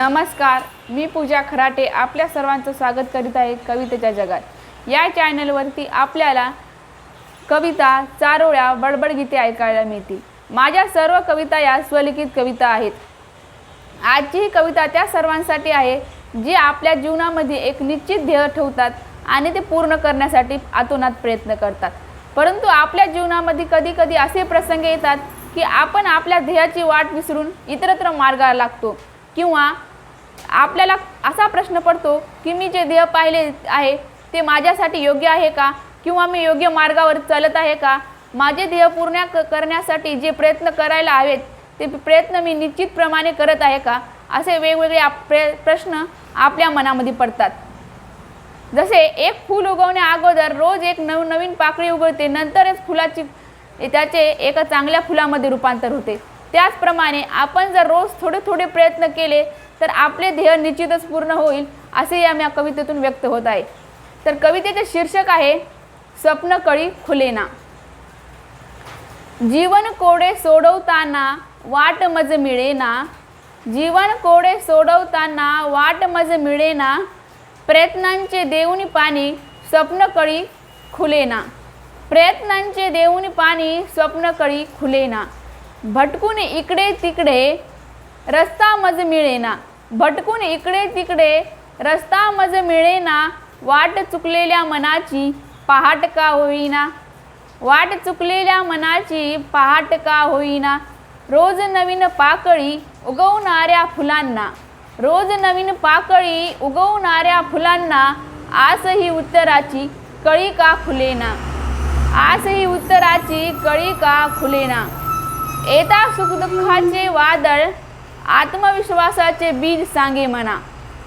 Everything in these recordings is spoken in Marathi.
नमस्कार मी पूजा खराटे आपल्या सर्वांचं स्वागत करीत आहे कवितेच्या जगात. या चॅनलवरती आपल्याला कविता चारोळ्या बडबड गीते ऐकायला मिळतील. माझ्या सर्व कविता या स्वलिखित कविता आहेत. आजची ही कविता त्या सर्वांसाठी आहे जे आपल्या जीवनामध्ये एक निश्चित ध्येय ठेवतात आणि ते पूर्ण करण्यासाठी आतोनात प्रयत्न करतात. परंतु आपल्या जीवनामध्ये कधी कधी असे प्रसंग येतात की आपण आपल्या ध्येयाची वाट विसरून इतरत्र मार्गाला लागतो किंवा आपल्याला असा प्रश्न पडतो की मी जे ध्येय पाहिले आहे ते माझ्यासाठी योग्य आहे का? किंवा मी योग्य मार्गावर चालत आहे का? माझे ध्येय पूर्ण क- करण्यासाठी जे प्रयत्न करायला हवेत ते प्रयत्न मी निश्चितप्रमाणे करत आहे का? असे वेगवेगळे आप प्र प्रश्न आपल्या मनामध्ये पडतात. जसे एक फूल उगवण्या अगोदर रोज एक नव नवीन पाकळी उगवते नंतरच फुलाची त्याचे एका चांगल्या फुलामध्ये रूपांतर होते. त्याचप्रमाणे आपण जर रोज थोडे थोडे प्रयत्न केले तर आपले ध्येय निश्चितच पूर्ण होईल असे या मी कवितेतून व्यक्त होत आहे. तर कवितेचे शीर्षक आहे स्वप्नकळी खुलेना जीवन कोडे सोडवताना वाट मज मिळेना जीवन कोडे सोडवताना वाट मज मिळेना प्रयत्नांचे देऊनी पाणी स्वप्नकळी खुलेना प्रयत्नांचे देऊनी पाणी स्वप्नकळी खुलेना भटकून इकडे तिकडे रस्ता मज मिळेना. भटकून इकडे तिकडे रस्ता मज मिळेना. वाट चुकलेल्या मनाची पहाट का होईना? वाट चुकलेल्या मनाची पहाट का होईना? रोज नवीन पाकळी उगवणाऱ्या फुलांना. रोज नवीन पाकळी उगवणाऱ्या फुलांना आस ही उत्तराची कळी का खुलेना? आस ही उत्तराची कळी का खुलेना? येता सुखदुःखाचे वादळ आत्मविश्वासाचे बीज सांगे म्हणा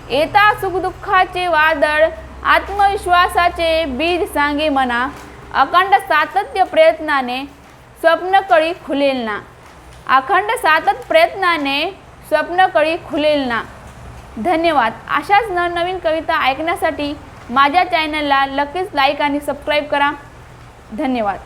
येता सुखदुःखाचे वादळ आत्मविश्वासाचे बीज सांगे म्हणा अखंड सातत्य प्रयत्नाने स्वप्नकळी खुलेल ना. अखंड सातत प्रयत्नाने स्वप्नकळी खुलेल ना. धन्यवाद. अशाच नवनवीन कविता ऐकण्यासाठी माझ्या चॅनलला नक्कीच लाईक आणि सबस्क्राईब करा. धन्यवाद.